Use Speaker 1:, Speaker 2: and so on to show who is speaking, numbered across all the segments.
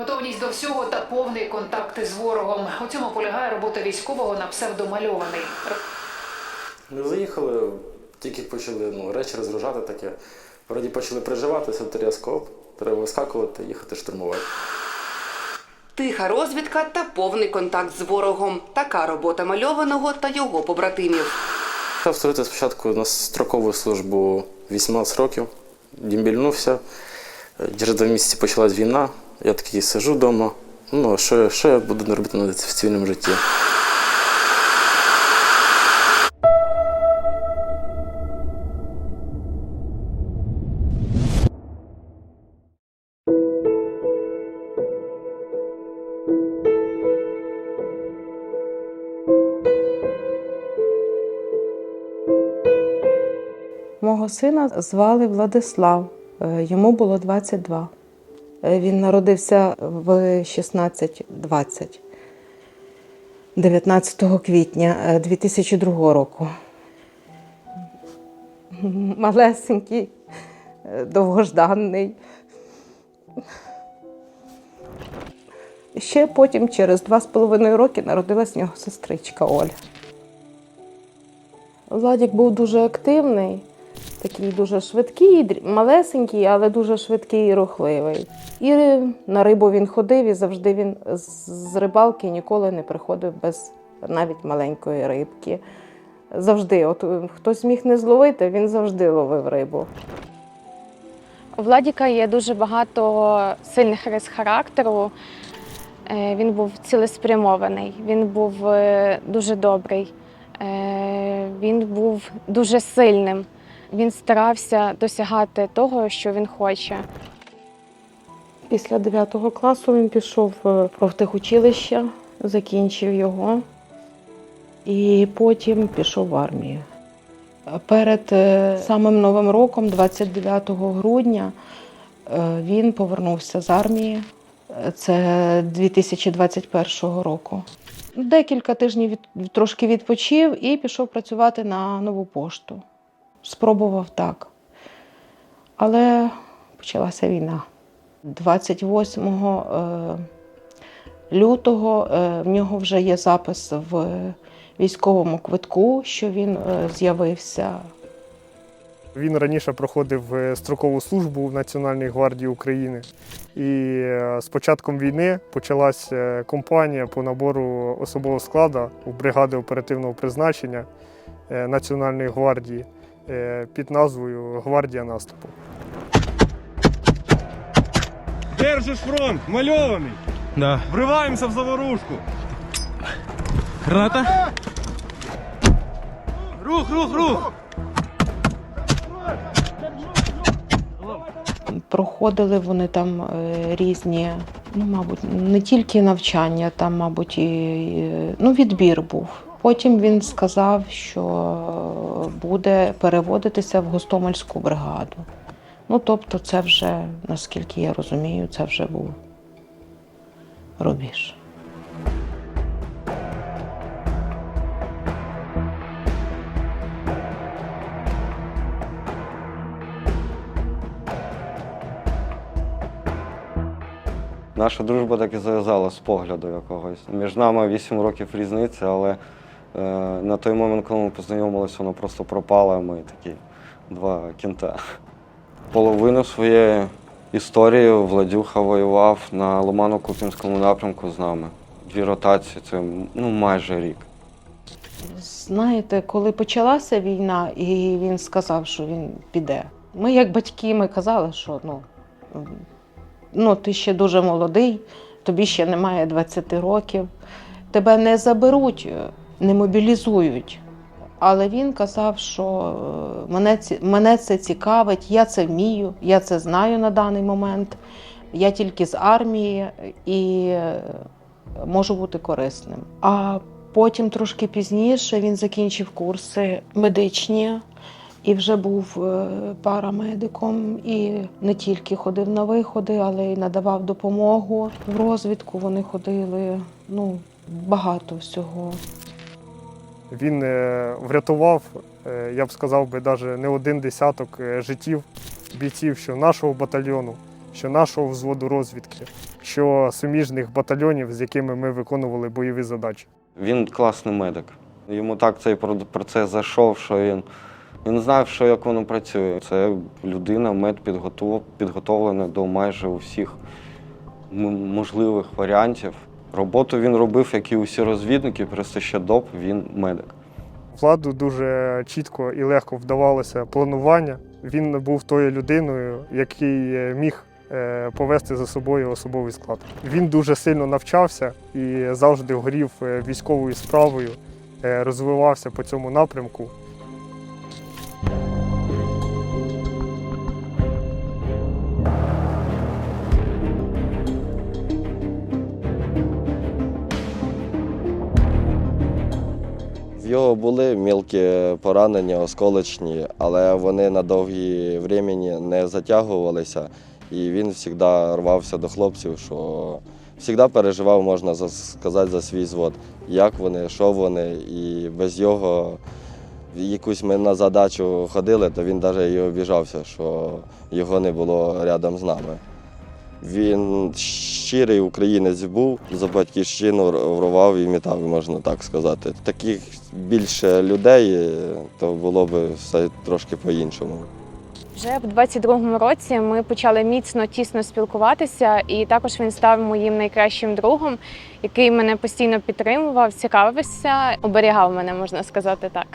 Speaker 1: Готовність до всього та повний контакт із ворогом. У цьому полягає робота військового на псевдомальований.
Speaker 2: Ми заїхали, тільки почали ну, речі розгружати таке. Вроді почали приживатися, тріаскоп, треба вискакувати, їхати штурмувати.
Speaker 3: Тиха розвідка та повний контакт з ворогом. Така робота мальованого та його побратимів.
Speaker 2: Я вступити спочатку на строкову службу 18 років, дімбільнувся. Через два місяці почалась війна. Я такий сижу вдома. Ну, що, що я буду робити в цивільному житті?
Speaker 4: Мого сина звали Владислав, е, йому було 22. Е, Він народився в 16-20, 19 квітня е, 2002 року. Малесенький, е, довгожданий. Ще потім, через два з половиною роки, народилась в нього сестричка Оля. Владік був дуже активний, такий дуже швидкий, малесенький, але дуже швидкий і рухливий. І на рибу він ходив, і завжди він з- рибалки ніколи не приходив без навіть маленької рибки. Завжди, от е, хтось міг не зловити, він завжди ловив рибу.
Speaker 5: У Владіка є дуже багато сильних рис характеру. Е, Він був цілеспрямований, він був е, дуже добрий, е, він був дуже сильним. Він старався досягати того, що він хоче.
Speaker 4: Після 9 класу він пішов в профтехучилище, закінчив його і потім пішов в армію. Перед е, самим Новим роком, 29 грудня, е, він повернувся з армії. Це 2021 року. Декілька тижнів від, трошки відпочив і пішов працювати на нову пошту. Спробував так. Але почалася війна. 28 е, лютого е, в нього вже є запис в військовому квитку, що він е, з'явився.
Speaker 6: Він раніше проходив строкову службу в Національній гвардії України. І з початком війни почалась е, кампанія по набору особового складу у бригади оперативного призначення Національної гвардії під назвою Гвардія наступу.
Speaker 7: Держиш фронт, мальований.
Speaker 8: Да.
Speaker 7: Вриваємося в заворушку.
Speaker 8: Граната?
Speaker 7: Рух, рух, рух.
Speaker 4: Проходили вони там е, різні, ну, мабуть, не тільки навчання, там, мабуть, і і, ну, відбір був. Потім він сказав, що буде переводитися в Гостомельську бригаду. Ну, тобто, це вже, наскільки я розумію, це вже був рубіж.
Speaker 9: Наша дружба так і зав'язала з погляду якогось. Між нами 8 років різниці, але на той момент, коли ми познайомилися, воно просто пропало, а ми такі два кінта. Половину своєї історії Владюха воював на Ломано-Купінському напрямку з нами. Дві ротації це ну, майже рік.
Speaker 4: Знаєте, коли почалася війна, і він сказав, що він піде. Ми, як батьки, ми казали, що ну, ну, ти ще дуже молодий, тобі ще немає 20 років, тебе не заберуть, е, не мобілізують. Але він казав, що е, мене, мене це цікавить, я це вмію, я це знаю на даний момент. Я тільки з армії і е, можу бути корисним. А Потім трошки пізніше він закінчив курси медичні і вже був е, парамедиком. І не тільки ходив на виходи, але й надавав допомогу в розвідку. Вони ходили ну, багато всього.
Speaker 6: Він е, врятував, е, я б сказав би, навіть не один десяток е, життів бійців, що нашого батальйону, що нашого взводу розвідки, що суміжних батальйонів, з якими ми виконували бойові задачі.
Speaker 9: Він класний медик. Йому так цей процес зайшов, що він, він знав, що як воно працює. Це людина, мед підготовлена до майже усіх можливих варіантів. Роботу він робив, як і усі розвідники, просто ще доп, він медик.
Speaker 6: Владу дуже чітко і легко вдавалося планування. Він був тою людиною, який е, міг е, повести за собою особовий склад. Він дуже сильно навчався і завжди горів е, військовою справою, розвивався по цьому напрямку.
Speaker 8: Його були мілкі поранення, осколочні, але вони на довгі времені не затягувалися. І він завжди рвався до хлопців, що завжди переживав, можна сказати, за свій звод, як вони, що вони. І без його якусь ми на задачу ходили, то він навіть і обіжався, що його не було рядом з нами. Він щирий українець був, за батьківщину рвав і метав, можна так сказати. Таких більше людей, то було б все трошки по-іншому.
Speaker 5: Вже в 22-му році ми почали міцно тісно спілкуватися, і також він став моїм найкращим другом, який мене постійно підтримував, цікавився, оберігав мене, можна сказати так.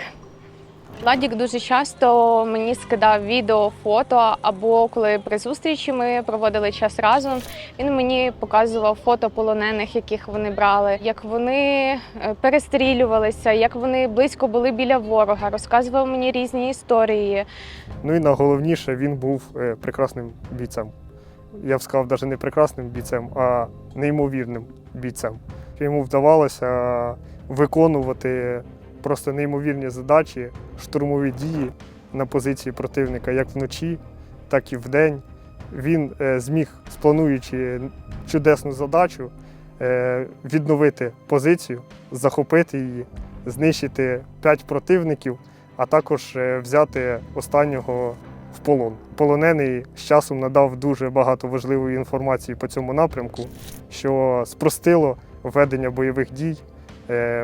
Speaker 5: Владік дуже часто мені скидав відео, фото, або коли при зустрічі ми проводили час разом, він мені показував фото полонених, яких вони брали, як вони е, перестрілювалися, як вони близько були біля ворога, розказував мені різні історії.
Speaker 6: Ну і найголовніше, він був е, прекрасним бійцем. Я б сказав, навіть не прекрасним бійцем, а неймовірним бійцем. Йому вдавалося виконувати просто неймовірні задачі, штурмові дії на позиції противника як вночі, так і вдень. Він е, зміг, сплануючи чудесну задачу, е, відновити позицію, захопити її, знищити п'ять противників а також е, взяти останнього в полон. Полонений з часом надав дуже багато важливої інформації по цьому напрямку, що спростило ведення бойових дій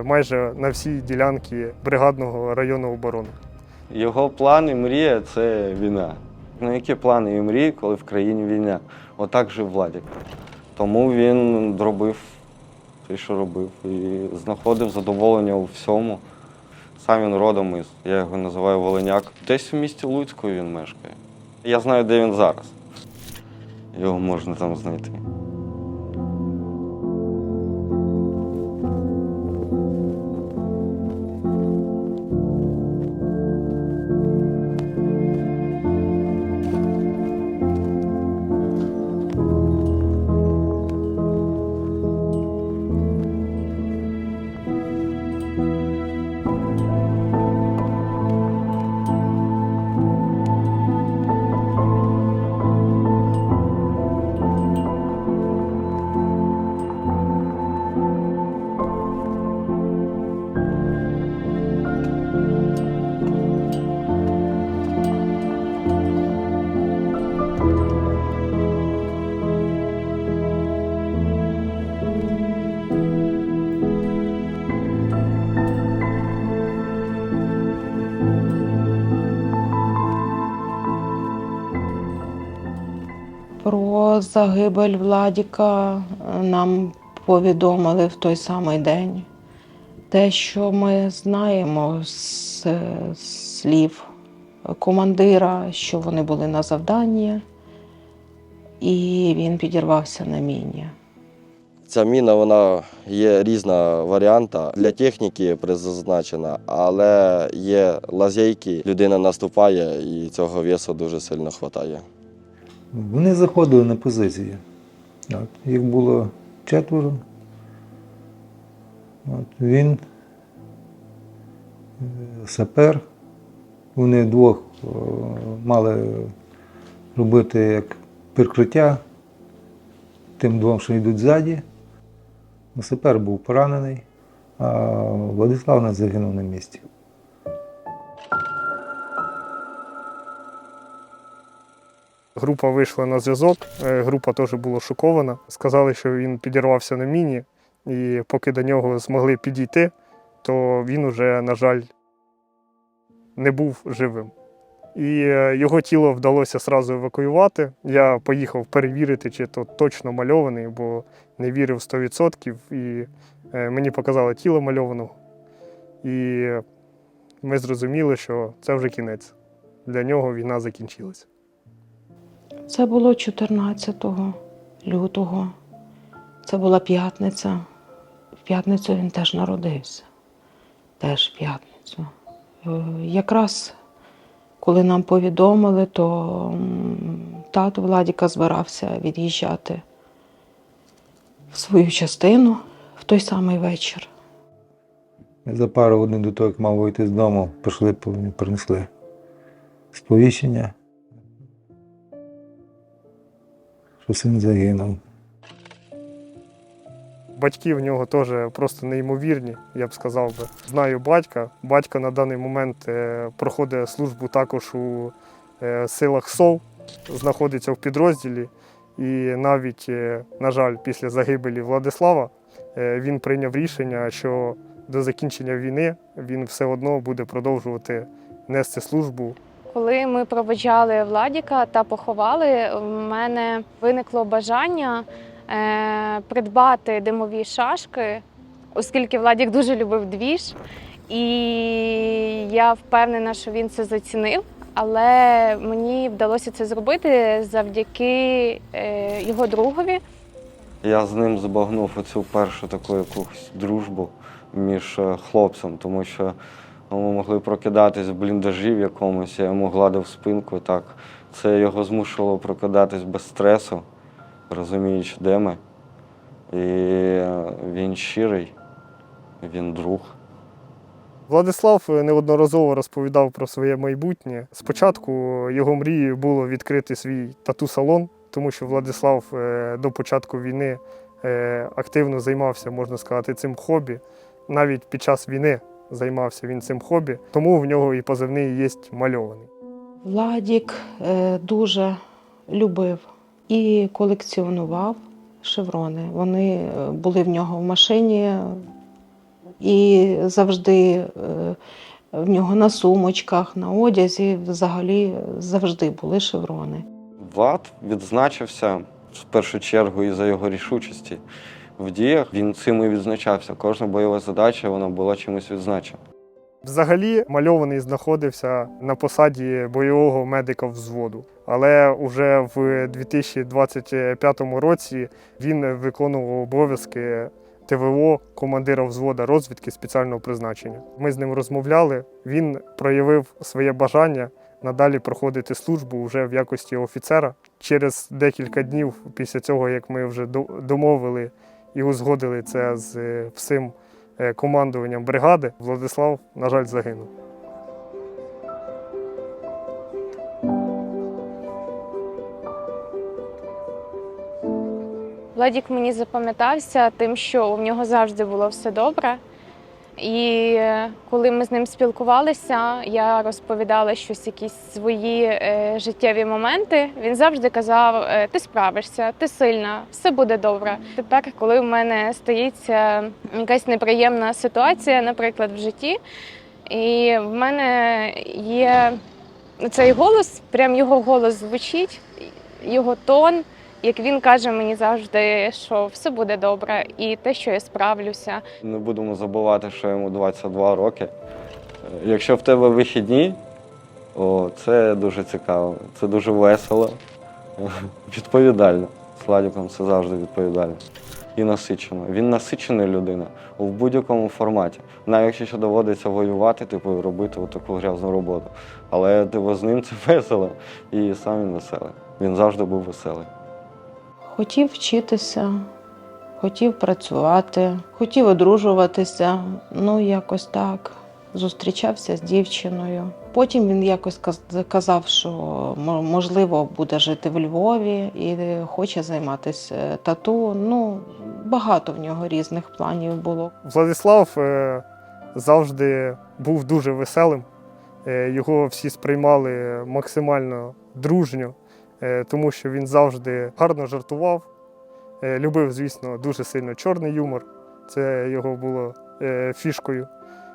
Speaker 6: майже на всій ділянці бригадного району оборони.
Speaker 9: Його план і мрія це війна. Ну які плани і мрії, коли в країні війна? Отак жив Владик. Тому він робив те, що робив, і знаходив задоволення у всьому. Сам він родом із, я його називаю Волиняк. Десь у місті Луцьку він мешкає. Я знаю, де він зараз. Його можна там знайти.
Speaker 4: Загибель Владіка е, нам повідомили в той самий день. Те, що ми знаємо з слів командира, що вони були на завданні, і він підірвався на міні.
Speaker 8: Ця міна вона є різна варіанта. Для техніки призначена, але є лазейки, людина наступає і цього весу дуже сильно вистачає.
Speaker 10: Вони заходили на позиції. От. Їх було четверо. От. Він е, сапер. Вони двох о, мали робити як прикриття тим двом, що йдуть ззаді. Сапер був поранений, а Владислав не загинув на місці.
Speaker 6: Група вийшла на зв'язок, е, група теж була шокована. Сказали, що він підірвався на міні, і поки до нього змогли підійти, то він уже, на жаль, не був живим. І е, його тіло вдалося сразу евакуювати. Я поїхав перевірити, чи то точно мальований, бо не вірив 100%. І е, мені показали тіло мальованого. І ми зрозуміли, що це вже кінець. Для нього війна закінчилася.
Speaker 4: Це було 14 лютого. Це була п'ятниця. В п'ятницю він теж народився. Теж в п'ятницю. Е, Якраз коли нам повідомили, то тато Владіка збирався від'їжджати в свою частину в той самий вечір.
Speaker 10: За пару годин до того, як мав вийти з дому, прийшли, принесли сповіщення, що син загинув.
Speaker 6: Батьки в нього теж просто неймовірні, я б сказав би. Знаю батька. Батько на даний момент е, проходить службу також у е, силах СОВ, знаходиться в підрозділі. І навіть, е, на жаль, після загибелі Владислава він прийняв рішення, що до закінчення війни він все одно буде продовжувати нести службу
Speaker 5: Коли ми проведжали Владіка та поховали, в мене виникло бажання е, придбати димові шашки, оскільки Владік дуже любив двіж. І я впевнена, що він це зацінив. Але мені вдалося це зробити завдяки е, його другові.
Speaker 9: Я з ним збагнув оцю першу таку якусь дружбу між е, хлопцем, тому що ми могли прокидатись в бліндажі в якомусь, я йому гладив спинку. Так. Це його змушувало прокидатись без стресу, розуміючи, де ми. І е, він щирий, він друг.
Speaker 6: Владислав неодноразово розповідав про своє майбутнє. Спочатку його мрією було відкрити свій тату-салон, тому що Владислав е, до початку війни е, активно займався, можна сказати, цим хобі. Навіть під час війни займався він цим хобі, тому в нього і позивний є мальований.
Speaker 4: Владік е, дуже любив і колекціонував шеврони. Вони е, були в нього в машині і завжди е, в нього на сумочках, на одязі взагалі завжди були шеврони.
Speaker 9: Влад відзначився в першу чергу і за його рішучості в діях. Він цим і відзначався. Кожна бойова задача вона була чимось відзначена.
Speaker 6: Взагалі мальований знаходився на посаді бойового медика взводу. Але вже в 2025 році він виконував обов'язки ТВО командира взвода розвідки спеціального призначення. Ми з ним розмовляли. Він проявив своє бажання надалі проходити службу вже в якості офіцера. Через декілька днів після цього, як ми вже домовили і узгодили це з е, всім е, командуванням бригади, Владислав, на жаль, загинув.
Speaker 5: Владік мені запам'ятався тим, що у нього завжди було все добре. І е, коли ми з ним спілкувалися, я розповідала щось, якісь свої е, життєві моменти. Він завжди казав: е, ти справишся, ти сильна, все буде добре. Тепер, коли в мене стається якась неприємна ситуація, наприклад, в житті, і в мене є цей голос, прям його голос звучить, його тон як він каже мені завжди, що все буде добре, і те, що я справлюся.
Speaker 9: Не будемо забувати, що йому 22 роки. Якщо в тебе вихідні, о, це дуже цікаво, це дуже весело, відповідально. З Владиком це завжди відповідально. І насичено. Він насичена людина в будь-якому форматі. Навіть якщо доводиться воювати, типу робити таку грязну роботу. Але типу, з ним це весело і сам він веселий. Він завжди був веселий.
Speaker 4: Хотів вчитися, хотів працювати, хотів одружуватися. Ну, якось так. Зустрічався з дівчиною. Потім він якось казав, що можливо буде жити в Львові і хоче займатися е, тату. Ну, багато в нього різних планів було.
Speaker 6: Владислав е, завжди був дуже веселим. Е, Його всі сприймали максимально дружньо. Е, тому що він завжди гарно жартував. Е, Любив, звісно, дуже сильно чорний юмор. Це його було е, фішкою.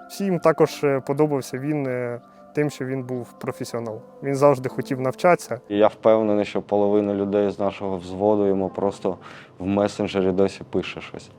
Speaker 6: Всім також подобався він тим, що він був професіонал. Він завжди хотів навчатися.
Speaker 9: Я впевнений, що половина людей з нашого взводу йому просто в месенджері досі пише щось.